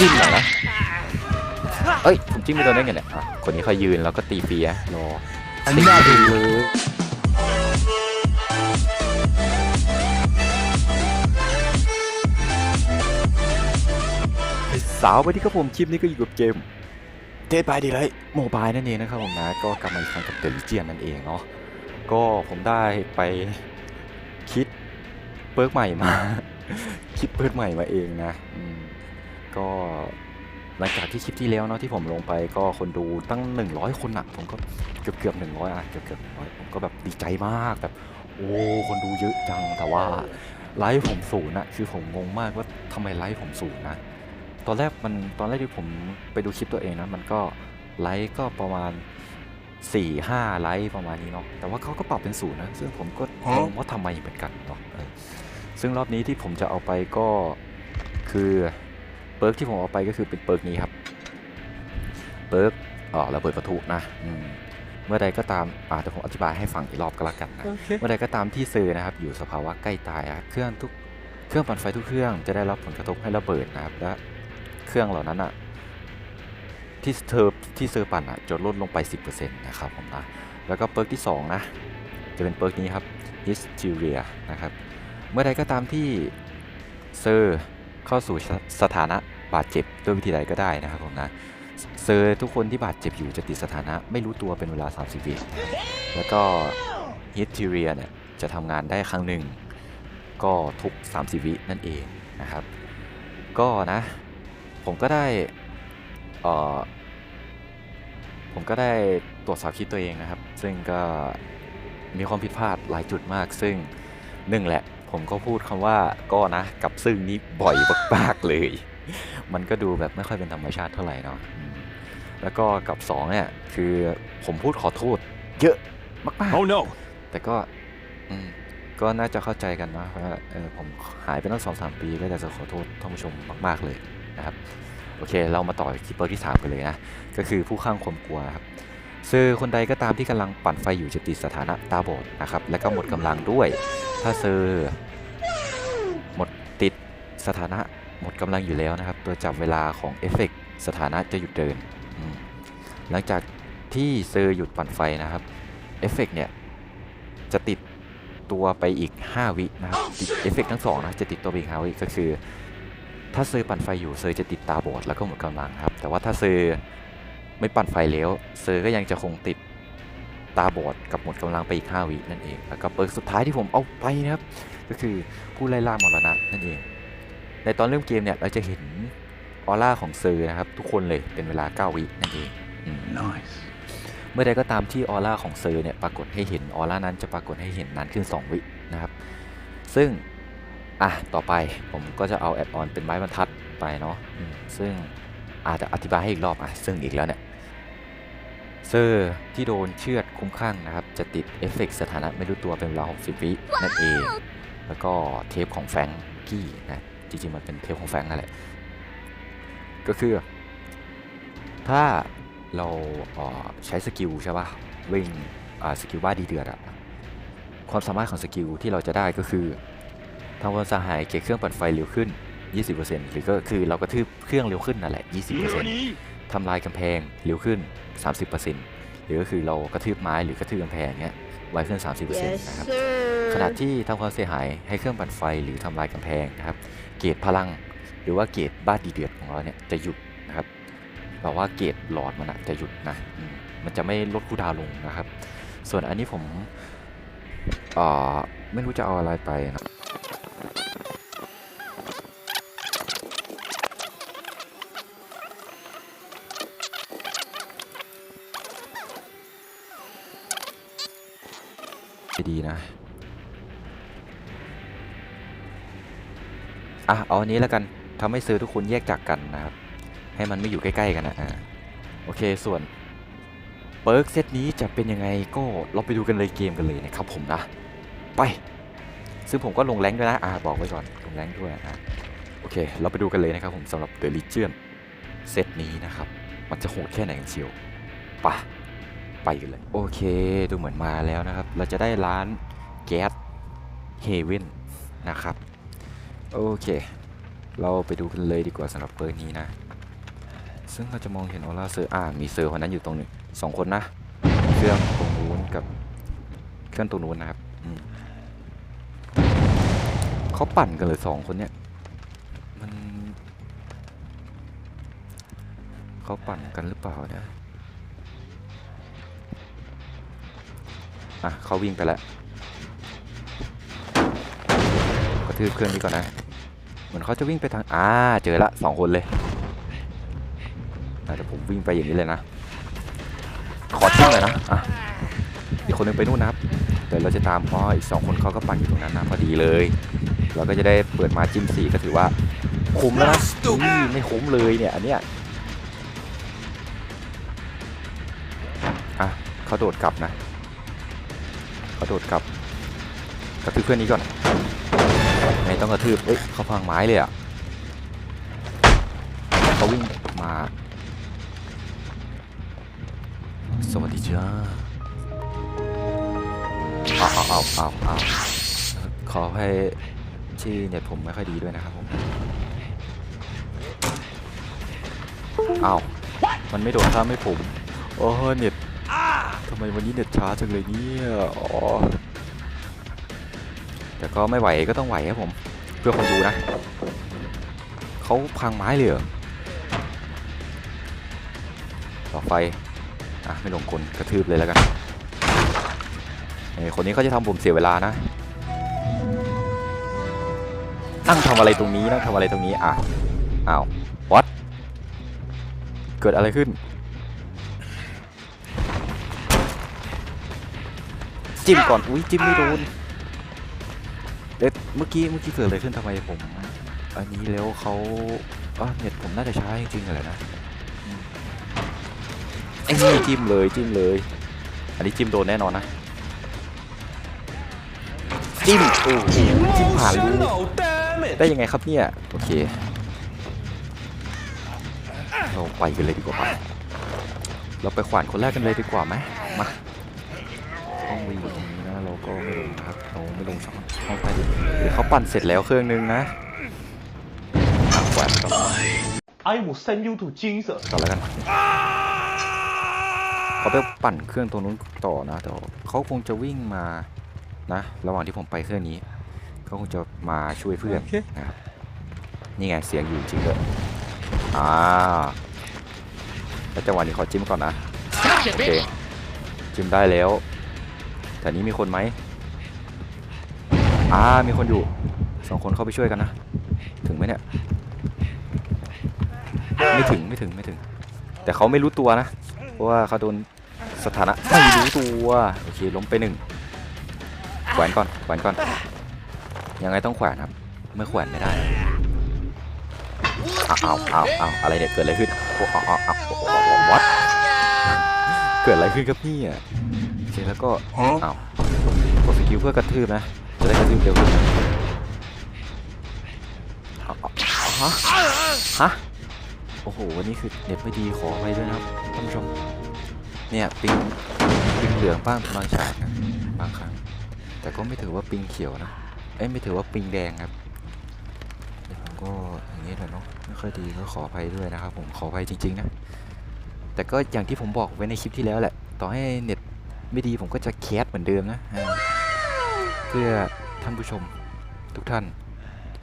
ดิ้นหน่อยนะเอ้ยผมจิ้มไม่โดนได้ไงเนี่ยอะคนนี้เขายืนแล้วก็ตีเปียรออันนี้น่าดูเลยสาววันนี้ครับผมคลิปนี้ก็อยู่กับเกมเดดบายดีเลยโมบายนั่นเองนะครับผมนะ ก็กลับมาอีกครั้งกับเดลิเจียนนั่นเองเนาะก็ผมได้ไปคิดเปิร์กใหม่มา คิดเปิร์กใหม่มาเองนะอืม ก็หลังจากที่คลิปที่แล้วเนาะที่ผมลงไปก็คนดูตั้ง 100 คนอะผมก็เกือบเกือบหนึ่งร้อยอะเกือบเกือบร้อยผมก็แบบดีใจมากแบบโอ้คนดูเยอะจังแต่ว่าไลฟ์ผมศูนย์อะคือผมงงมากว่าทำไมไลฟ์ผมศูนย์นะตอนแรกมันตอนแรกที่ผมไปดูคลิปตัวเองนะมันก็ไลค์ก็ประมาณ4ี่ห้าไลค์ประมาณนี้เนาะแต่ว่าเขาก็ปรับเป็นศูนย์นะซึ่งผมก็งงว่าทำไมเหมือนกันเนาะซึ่งรอบนี้ที่ผมจะเอาไปก็คือ เปิร์กที่ผมเอาไปก็คือเป็นเปิร์กนี้ครับเปิร์กเอ่อระเบิดประทุนะอืมเมื่อใดก็ตามอ่าเดี๋ยวผมอธิบายให้ฟังอีกรอบก็แล้วกันนะเมื่อใดก็ตามที่เซอร์นะครับ อยู่สภาวะใกล้ตายอะเครื่องทุกเครื่องปั่นไฟทุกเครื่องจะได้รับผลกระทบให้ระเบิดนะครับและเครื่องเหล่านั้นอะที่เธอที่เซอร์ปั่นอะจะลดลงไป 10%นะครับผมนะแล้วก็เปิร์กที่ 2 นะ จะเป็นเปิร์กนี้ครับ Hysteria นะครับ เมื่อใดก็ตามที่เซอร์ เข้าสู่สถานะบาดเจ็บด้วยวิธีใดก็ได้นะครับผมนะเซอร์ทุกคนที่บาดเจ็บอยู่จะติดสถานะไม่รู้ตัวเป็นเวลา 30วิแล้วก็ฮิตทีเรียเนี่ยจะทำงานได้ครั้งหนึ่ง ก็ทุก 30 วินั่นเองนะครับ ก็นะ ผมก็ได้เอ่อผมก็ได้ตรวจสอบคลิปตัวเองนะครับ ซึ่งก็มีความผิดพลาดหลายจุดมากซึ่งหนึ่งแหละ ผมก็พูดคำว่าก็นะกับซึ่งนี้บ่อยมากๆเลย มันก็ดูแบบไม่ค่อยเป็นธรรมชาติเท่าไหร่เนาะอืมแล้วก็กับสองเนี่ยคือผมพูดขอโทษเยอะมากๆ Oh no แต่ก็อืมก็น่าจะเข้าใจกันนะว่าเออผมหายไปตั้งสองสามปีก็อยากจะขอโทษท่านผู้ชมมาก ๆเลยนะครับโอเค เรามาต่อคลิปเปอร์ที่ 3 กันเลยนะ ก็คือผู้ข้างความกลัวนะครับซื้อคนใดก็ตามที่กำลังปั่นไฟอยู่จะติดสถานะตาบอดนะครับ และก็หมดกำลังด้วย ถ้าเซอร์หมดติด สถานะหมดกำลังอยู่แล้วนะครับ ตัวจับเวลาของเอฟเฟกต์สถานะจะหยุดเดิน หลังจากที่เซอร์หยุดปั่นไฟนะครับเอฟเฟกต์เนี่ย จะติดตัวไปอีก 5 วินะครับเอฟเฟกต์ทั้งสองนะจะติดตัวไปอีก5วิก็คือ ถ้าเซอร์ปั่นไฟอยู่เซอร์จะติดตาบอดแล้วก็หมดกำลังครับ แต่ว่าถ้าเซอร์ไม่ปั่นไฟแล้วเซอร์ก็ยังจะคงติดตาบอดกับหมดกำลังไปอีก5วินั่นเอง แล้วก็เปิร์กสุดท้ายที่ผมเอาไปนะครับ ก็คือผู้ไล่ล่ามรณะนั่นเอง ในตอนเริ่มเกมเนี่ยเราจะเห็นออร่าของเซอร์นะครับ ทุกคนเลยเป็นเวลา 9 วินั่นเองอืม Nice เมื่อใดก็ตามที่ออร่าของเซอร์เนี่ยปรากฏให้เห็นออร่านั้นจะปรากฏให้เห็นนานขึ้น 2 วินะครับ ซึ่ง อะ ต่อไปผมก็จะเอาแอดออนเป็นไม้บรรทัดไปเนาะอืมซึ่งอาจจะอธิบายให้อีกรอบอะ ซึ่งอีกแล้วเนี่ยเซอร์ที่โดนเชือดคุ้มข้างนะครับ จะติดเอฟเฟกต์สถานะไม่รู้ตัวเป็นเวลา 60 วินั่นเอง แล้วก็เทปของแฟรงกี้นะ จริงๆมันเป็นเทปของแฟงนั่นแหละ ก็คือ ถ้าเราเใช้สกิลใช่ป่ะวิ่งสกิลบ้าดีเดือดอะความสามารถของสกิลที่เราจะได้ก็คือทำความสยหายเกี่ยเครื่องปั่นไฟเร็วขึ้น 20%หรือก็คือเรากระทืบเครื่องเร็วขึ้นนั่นแหละ 20%ทำลายกำแพงเร็วขึ้น 30%หรือก็คือเรากระทืบไม้หรือกระทืบกำแพงเนี้ย ไวขึ้น 30%นะครับขณะที่ทำความเสียหายให้เครื่องปั่นไฟหรือทำลายกำแพงนะครับ เกรดพลัง หรือว่าเกรดบ้าดีเดือดของเราเนี่ยจะหยุดนะครับแบบว่าเกรดหลอดมันอะจะหยุดนะอืมมันจะไม่ลดคูลดาวน์ลงนะครับ ส่วนอันนี้ผมเอ่อไม่รู้จะเอาอะไรไปนะ ดีนะอะเอาอันนี้แล้วกันทำให้ซื้อทุกคนแยกจากกันนะครับ ให้มันไม่อยู่ใกล้ ๆ กันนะอ่าโอเคส่วนเปิร์กเซตนี้จะเป็นยังไงก็เราไปดูกันเลยเกมกันเลยนะครับผมนะ ไป ซึ่งผมก็ลงแรงด้วยนะอ่าบอกไว้ก่อนลงแรงด้วยนะโอเค เราไปดูกันเลยนะครับผมสำหรับ The Legion เซตนี้นะครับ มันจะโหดแค่ไหนกันเชียวไปะ ไปกันเลย โอเค ดูเหมือนมาแล้วนะครับ เราจะได้ร้านแก๊สเฮเว่นนะครับ โอเค เราไปดูกันเลยดีกว่าสำหรับเปิร์นี้นะ ซึ่งเราจะมองเห็นออร่าเซอร์อ่ามีเซอร์คนนั้นอยู่ตรงนึงสองคนนะ เครื่องตรงนู้นกับเครื่องตรงนู้นนะครับอืเขาปั่นกันเลยสองคนเนี้ยมันเขาปั่นกันหรือเปล่าเนี่ย อะเขาวิ่งไปแล้วกระทืบเครื่องนี้ก่อนนะ เหมือนเขาจะวิ่งไปทางอ่าเจอละสองคนเลยอ่ผมวิ่งไปอย่างนี้เลยนะ ขอทิ้งเลยนะอะอีกคนหนึงไปนู่นนะครับเดี๋ยวเราจะตามเพราะอีกสองคนเขาก็ปั่นอยู่ตรงนั้นนะพอดีเลย เราก็จะได้เปิดมาจิ้มสีก็ถือว่าคุ้มแล้วนะอุ้ยไม่คุ้มเลยเนี่ยอันเนี้ยอะเขาโดดกลับนะ เขาโดดกลับกระทืบเพื่อนนี้ก่อนไม่ต้องกระทืบเอ้ยเขาพังไม้เลยอะเขาวิ่งมา สวัสดีจ้าเอาเอาเอาเอาเอาขอให้ที่อเน็ตผมไม่ค่อยดีด้วยนะครับผมเอามันไม่โดนข้ามให้ผม โอ้เน็ตทำ ไมวันนี้เน็ตช้าจังเลยเนี่ยอ๋อแต่ก็ไม่ไหวก็ต้องไหวครับผม เพื่อคนดูนะเขาพังไม้เลยเหรอต่อไฟอะไม่ลงกลกระทืบเลยแล้วกันไอ้คนนี้เขาจะทำผมเสียเวลานะนั่งทำอะไรตรงนี้นั่งทำอะไรตรงนี้อะอ้าววัดเกิดอะไรขึ้น จิ้มก่อนอุ้ยจิ้มไม่โดนเอ๊ะเมื่อกี้เมื่อกี้เกิดอะไรขึ้นทำไมผม อันนี้แล้วเขาอะเน็ตผมน่าจะช้าจริงๆเลยนะไอ้นี่จิ้มเลยจิ้มเลย อันนี้จิ้มโดนแน่นอนนะจิ้มโอ้โหจิ้มผ่านรูได้ยังไงครับเนี่ยโอเคเราไปกันเลยดีกว่าปะเราไปขวานคนแรกกันเลยดีกว่าไหมมา ไม่ลงช่องห้องใต้ดินหรือเขาปั่นเสร็จแล้วเครื่องนึงนะอะขวานก่อน I will send you to Jesus. ก่อนแล้วกันเขาไปปั่นเครื่องตรงนู้นต่อนะแต่ว่าเขาคงจะวิ่งมานะ ระหว่างที่ผมไปเครื่องนี้เขาคงจะมาช่วยเพื่อนนะครับนี่ไงเสียงอยู่จริงด้วยอ่าแล้วจังหวะนี้ขอจิ้มก่อนนะโอเคจิ้มได้แล้วแต่นี้มีคนไหม อ่ามีคนอยู่สองคนเข้าไปช่วยกันนะ ถึงไหมเนี่ย ไม่ถึงไม่ถึงไม่ถึง แต่เขาไม่รู้ตัวนะ เพราะว่าเขาโดนสถานะไม่รู้ตัวโอเคล้มไปหนึ่งแขวนก่อนแขวนก่อน ยังไงต้องแขวนครับ ไม่แขวนไม่ได้อ้าวอ้าวอ้าวอ้าวอะไรเนี่ยเกิดอะไรขึ้นโอ้อ้าวอ้าวอ้าวโอ้โหวัดเกิดอะไรขึ้นครับพี่อะโอเคแล้วก็อ้าวกดสกิลเพื่อกระทืบนะจะ ได้กระทืบเร็วฮะฮะโอ้โหวันนี้คือเน็ตไม่ดีขอไปด้วยนะครับท่านผู้ชมเนี่ยปิงปิงเหลืองบ้างบางฉากนะบางครั้ง แต่ก็ไม่ถือว่าปิงเขียวนะเอ้ยไม่ถือว่าปิงแดงครับเดี๋ยวผมก็อย่างนี้แหละเนาะไม่ค่อยดีก็ขออภัยด้วยนะครับ ผมขออภัยจริง ๆนะแต่ก็อย่างที่ผมบอกไว้ในคลิปที่แล้วแหละ ต่อให้เน็ตไม่ดีผมก็จะแคสเหมือนเดิมนะเพื่อ ท่านผู้ชมทุกท่าน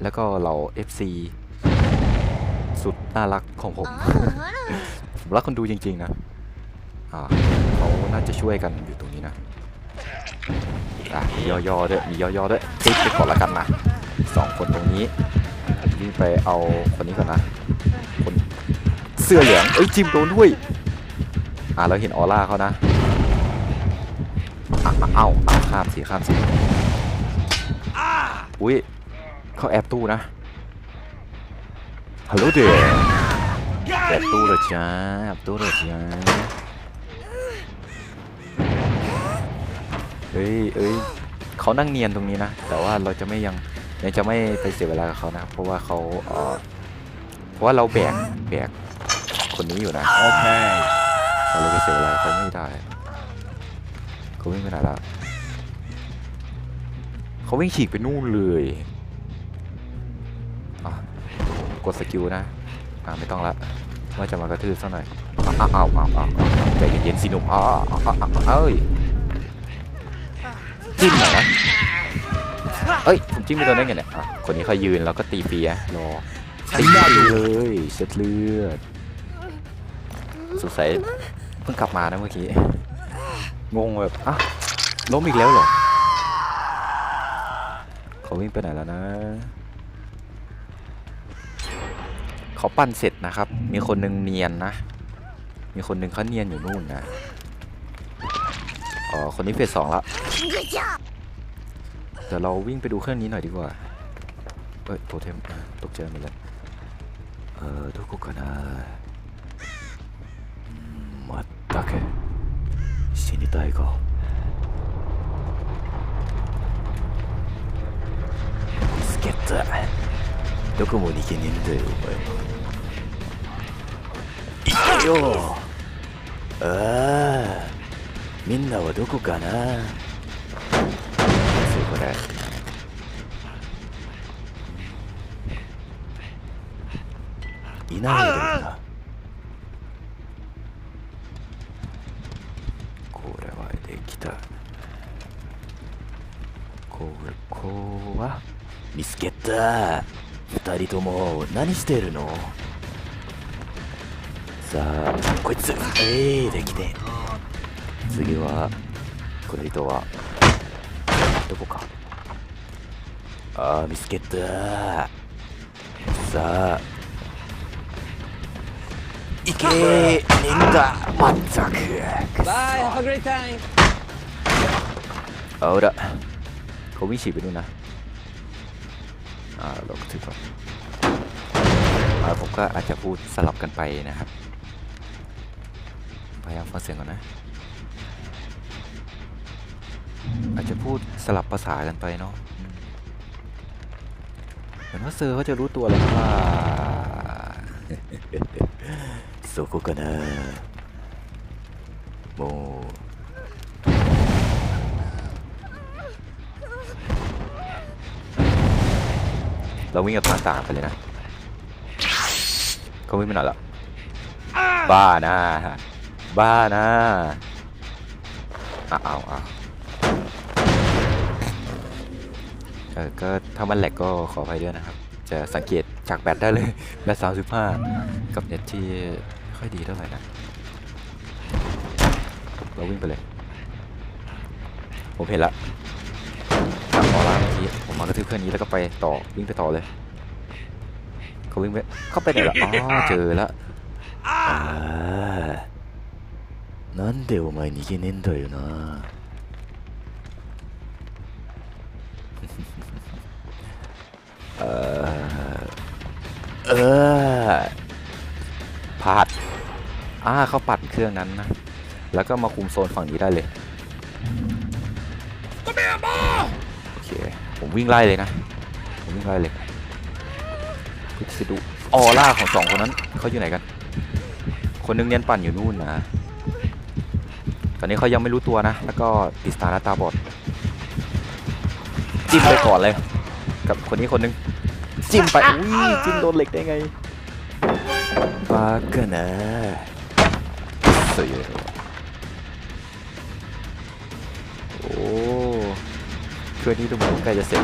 แล้วก็เรา FC สุดน่ารักของผม ผมรักคนดูจริง ๆ นะ อ่าเขาน่าจะช่วยกันอยู่ตรงนี้นะ อะมีย่อๆด้วยมีย่อๆด้วยติ๊กไปก่อนละกันนะสองคนตรงนี้วิ่งไปเอาคนนี้ก่อนนะ คนเสื้อเหลืองเอ้ยจิมโดนด้วย อ่าเราเห็นออร่าเขานะอะอะเอ้าอะข้ามสิข้ามสิ อุ้ยเขาแอบตู้นะฮัลโหลเดย์แอบตู้เหรอจ้าแอบตู้เหรอจ้าเฮ้ยเอ้ยเขานั่งเนียนตรงนี้นะ แต่ว่าเราจะไม่ยังยังจะไม่ไปเสียเวลากับเขานะ เพราะว่าเขาเออเพราะว่าเราแบกแบกคนนี้อยู่นะโอเคเราเลยไปเสียเวลากับเขาไม่ได้เขาวิ่งไปไหนละ เขาวิ่งฉีกไปนู่นเลยกดสกิลนะ อ่าไม่ต้องละว่าจะมากระทืบสักหน่อยอ้าวอ้าวอ้าวอ้าวอ้าวใจเย็นๆสิหนุ่มอ้าวอ้าวอ้าวเอ้ยจิ้มหน่อเอ้ยผมจิ้มไปโดนได้ไงเนี่ยคนนี้เขายืนแล้วก็ตีฟรีอะรอตีได้เลยเช็ดเลือดสงสัยเพิ่งกลับมานะเมื่อกี้งงแบบอะล้มอีกแล้วเหรอ เขาวิ่งไปไหนแล้วนะ เขาปั้นเสร็จนะครับ มีคนหนึ่งเนียนนะ มีคนหนึ่งเขาเนียนอยู่นู่นนะ อ๋อ คนนี้เฟสสองละเดี๋ยวเราวิ่งไปดูเครื่องนี้หน่อยดีกว่า เอ้ยโทเทมอ่ะตกใจหมดเลยเออどこかなうんまったく死にたいか ったどこも逃げねえんだよお前。は行けよ。ああ。みんなはどこかな。そうこれ。いないよ。さあ2人とも何してるの？さあこいつええー、できて。次はこの人はどこか。ああ見つけたさあいけねえんだまったくバイハグレイタイムあらコミシブルな。 ไปนู่นนะ อ่าเราก็ถือก่อนอ่าผมก็อาจจะพูดสลับกันไปนะครับ พยายามฟังเสียงก่อนนะ อาจจะพูดสลับภาษากันไปเนาะอืมเหมือนว่าเซอร์เขาจะรู้ตัวแล้วว่า そこかなもう เราวิ่งกับทางต่างไปเลยนะเขาวิ่งไปไหนละบ้านะบ้านะอ้าวอ้าวเออก็ถ้ามันแหลกก็ขออภัยด้วยนะครับ จะสังเกตจากแบตได้เลยแบต35กับเน็ตที่ค่อยดีเท่าไหร่นะเราวิ่งไปเลย ผมเห็นละจากออร่าเมื่อกี้ผมมากระทืบเครื่องนี้แล้วก็ไปต่อวิ่งไปต่อเลย เขาวิ่งไปเข้าไปไหนละอ๋อเจอละああなんでお前逃げねえんだよなเออเออพลาดอ่าเขาปัดเครื่องนั้นนะ แล้วก็มาคุมโซนฝั่งนี้ได้เลย โอเค ผมวิ่งไล่เลยนะ ผมวิ่งไล่เลยเพื่อจะดูออร่าของสองคนนั้นเขาอยู่ไหนกัน คนหนึงเนียนปั่นอยู่นู่นนะ ตอนนี้เขายังไม่รู้ตัวนะ แล้วก็ติดสตาร์หน้าตาบอด จิ้มไปก่อนเลย กับคนนี้คนหนึง จิ้มไป อุ้ย จิ้มโดนเหล็กได้ไงบากันนะสวยโอ้ เครื่องนี้ดูเหมือนใกล้จะเสร็จ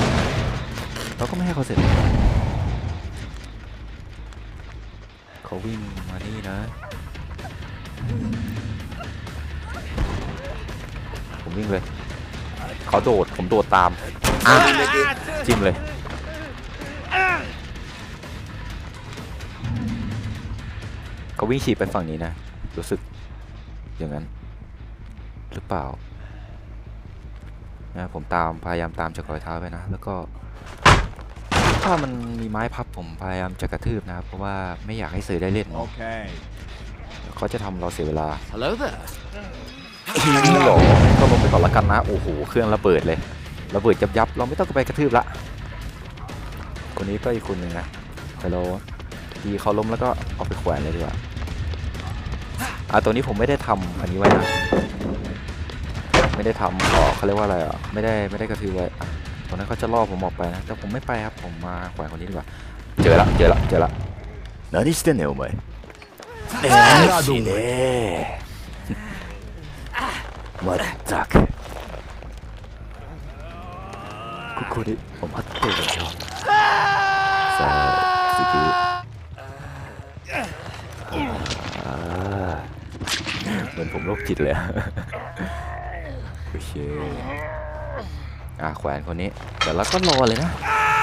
เราก็ไม่ให้เขาเสร็จเขาวิ่งมานี่นะ ผมวิ่งเลย เขาโดด ผมโดดตาม อะ จิ้มเลยเขาวิ่งฉีดไปฝั่งนี้นะ รู้สึกอย่างนั้น หรือเปล่า นะผมตามพยายามตามจากรอยเท้าไปนะ แล้วก็ถ้ามันมีไม้พับผมพยายามจะกระทืบนะครับ เพราะว่าไม่อยากให้สื่อได้เล่นเนาะ Okay. เขาจะทำเราเสียเวลา Hello there. นี่หรอก็ลงไปก่อนละกันนะ โอ้โห เครื่องระเบิดเลย ระเบิดยับยับๆเราไม่ต้องไปกระทืบละ คนนี้ก็อีกคนหนึ่งนะแต่เราทีเขาล้มแล้วก็เอาไปแขวนเลยดีกว่า อ่าตัวนี้ผมไม่ได้ทำอันนี้ไว้นะ ไม่ได้ทำเออเขาเรียกว่าอะไรอ่ะ ไม่ได้ไม่ได้กระทืบไว้อ่ะตรงนั้นเขาจะล่อผมออกไปนะ แต่ผมไม่ไปครับ ผมมาแขวนคนนี้ดีกว่า เจอละ เจอละ เจอละ 何してんねんお前えな死ねえまったくここでお待ってるよさあ次อ่าเหมือนผมโรคจิตเลยอะ โอเคอ่าแขวนคนนี้เดี๋ยวเราก็รอเลยนะ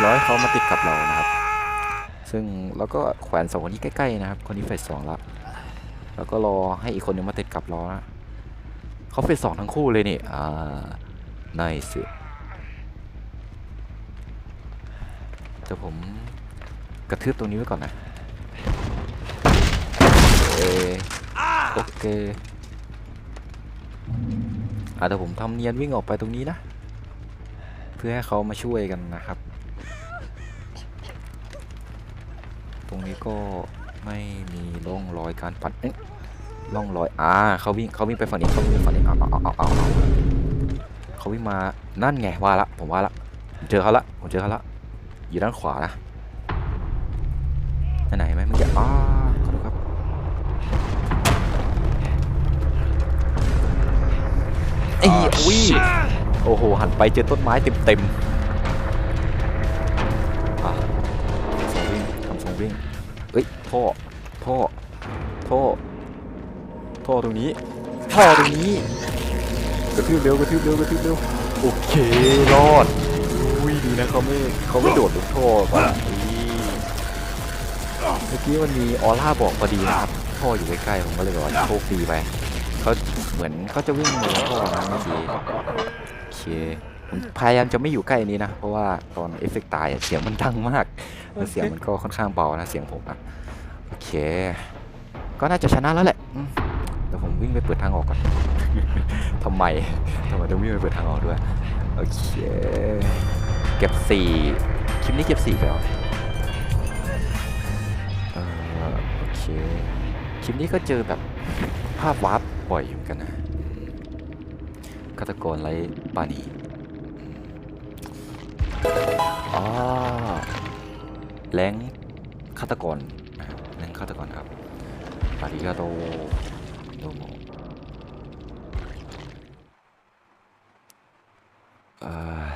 รอให้เขามาติดกับเรานะครับ ซึ่งเราก็แขวนสองคนนี้ใกล้ๆนะครับ คนนี้เฟสสองแล้วแล้วก็รอให้อีกคนนึงมาติดกับเรานะเขาเฟสสองทั้งคู่เลยนี่อ่า n น c e แต่ผมกระทืบตรงนี้ไว้ก่อนนะเออโอเค อะแต่ผมทำเนียนวิ่งออกไปตรงนี้นะ เพื่อให้เขามาช่วยกันนะครับ ตรงนี้ก็ไม่มีร่องรอยการปัดเอ๊ร่องรอยอ่าเขาวิ่งเขาวิ่งไปฝั่งนี้เขาวิ่งไปฝั่งนี้เอาเอาเอาเอาเอาเขาวิ่งมานั่นไงว่าละผมว่าละเจอเขาละผมเจอเขาละอยู่ด้านขวานะไหนไหม อุ้ยโอ้โหหันไปเจอต้นไม้เต็มๆอะทำทรงวิ่งทำทรงวิ่งเอ้ยท่อท่อท่อท่อตรงนี้ท่อตรงนี้กระทืบเร็วกระทืบเร็วกระทืบเร็วโอเครอดอุ้ยดีนะเขาไม่เขาไม่โดดลงท่อป่ะเมื่อกี้มันมีออร่าบอกพอดีนะครับท่ออยู่ใกล้ๆผมก็เลยบอกโชคดีไปเขา เหมือนเขาจะวิ่งลงท่อนะเมื่อกี้โอเคผมพยายามจะไม่อยู่ใกล้นี้นะ เพราะว่าตอนเอฟเฟกต์ตายเสียงมันดังมากแล้วเสียงมันก็ค่อนข้างเบานะเสียงผมนะโอเค ก็น่าจะชนะแล้วแหละเดี๋ยวผมวิ่งไปเปิดทางออกก่อนทำไมทำไมต้องวิ่งไปเปิดทางออกด้วยโอเคเก็บสี่คลิปนี้เก็บสี่แล้วโอเคคลิปนี้ก็เจอแบบ ภาพวาร์ปบ่อยอยู่เหมือนกันนะฆาตกรไรปานีอ๋อแรงฆาตกรนะครับแรงฆาตกรครับอาริกาโตโดโมอ่า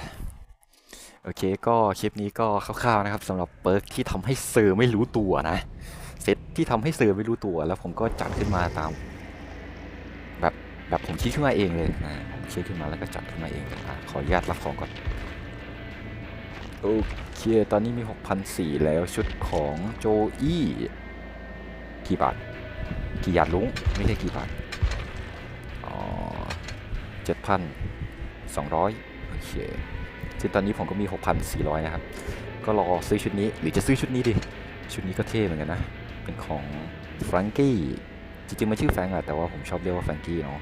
โอเคก็คลิปนี้ก็คร่าวๆนะครับสำหรับเปิร์กที่ทำให้เซอร์ไม่รู้ตัวนะ เซตที่ทำให้เซอร์ไม่รู้ตัว แล้วผมก็จัดขึ้นมาตาม แบบผมคิดขึ้นมาเองเลยนะผมคิดขึ้นมาแล้วก็จัดขึ้นมาเองเลยนะขออนุญาตรับของก่อนโอเคตอนนี้มี 6,004แล้วชุดของโจอี้กี่บาทกี่หยาดลุงไม่ใช่กี่บาทอ๋อเจ็ดพันสองร้อยโอเคซึ่งตอนนี้ผมก็มี 6,400 นะครับ ก็รอซื้อชุดนี้หรือจะซื้อชุดนี้ดิ ชุดนี้ก็เท่เหมือนกันนะ เป็นของแฟรงกี้จริงๆมันชื่อแฟรงก์อะแต่ว่าผมชอบเรียกว่าแฟรงกี้เนาะ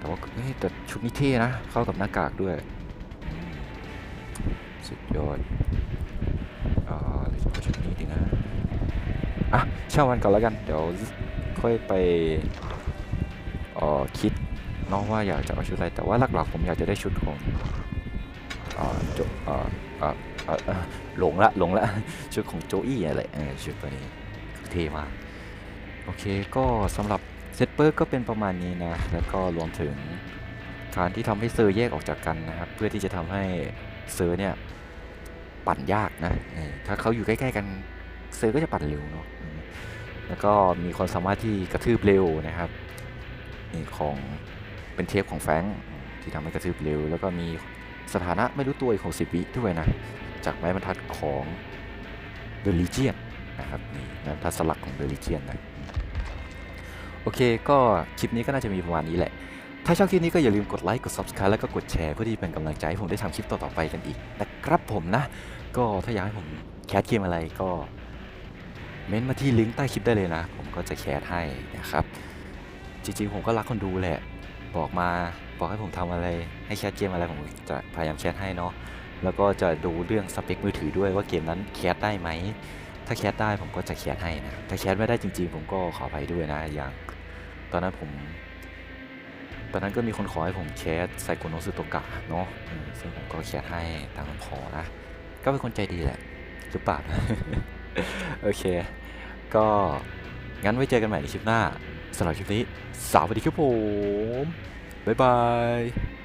แต่ว่าเฮ้ยแต่ชุดนี้เท่นะ เข้ากับหน้ากากด้วย สุดยอดอ่าหรือจะเอาชุดนี้ดีนะ อะเช่างมันก่อนแล้วกัน เดี๋ยวค่อยไปเอ่อคิดน้องว่าอยากจะเอาชุดอะไร แต่ว่าหลักๆผมอยากจะได้ชุดของเอ่อโจอ่ออ่อเอ่อเอ่อหลงละหลงละชุดของโจอี้อะไรเออชุดตัวนี้เท่มาก โอเคก็สำหรับ เซตเปิร์ก็เป็นประมาณนี้นะ แล้วก็รวมถึงการที่ทำให้เซอร์แยกออกจากกันนะครับ เพื่อที่จะทำให้เซอร์เนี่ยปั่นยากนะ ถ้าเขาอยู่ใกล้ๆกันเซอร์ก็จะปั่นเร็วเนาะ แล้วก็มีความสามารถที่กระทืบเร็วนะครับนี่ของเป็นเทปของแฟงที่ทำให้กระทืบเร็ว แล้วก็มีสถานะไม่รู้ตัวอีกของสิบวิด้วยนะ จากไม้บรรทัดของ The Legion นะครับนี่ไม้บรรทัดสลักของ The Legion นะ โอเค ก็คลิปนี้ก็น่าจะมีประมาณนี้แหละ ถ้าชอบคลิปนี้ก็อย่าลืมกดไลค์กด Subscribe แล้วก็กดแชร์เพื่อที่เป็นกำลังใจให้ผมได้ทำคลิปต่อๆไปกันอีกนะครับผมนะ ก็ถ้าอยากให้ผมแคสเกมอะไรก็เม้นต์มาที่ลิงก์ใต้คลิปได้เลยนะ ผมก็จะแคสให้นะครับ จริงๆผมก็รักคนดูแหละ บอกมาบอกให้ผมทำอะไรให้แคสเกมอะไรผมจะพยายามแคสให้เนาะแล้วก็จะดูเรื่องสเปคมือถือด้วยว่าเกมนั้นแคสได้ไหม ถ้าแคสได้ผมก็จะแคสให้นะ ถ้าแคสไม่ได้จริง ๆ ผมก็ขออภัยด้วยนะ อย่าง ตอนนั้นผม ตอนนั้นก็มีคนขอให้ผมแคสไซโคโนสุโตกะเนาะอืมซึ่งผมก็แคสให้ตามคำขอนะ ก็เป็นคนใจดีแหละหรือเปล่าโอเค ก็งั้นไว้เจอกันใหม่ในคลิปหน้าสำหรับคลิปนี้ สวัสดีครับผม บ๊ายบาย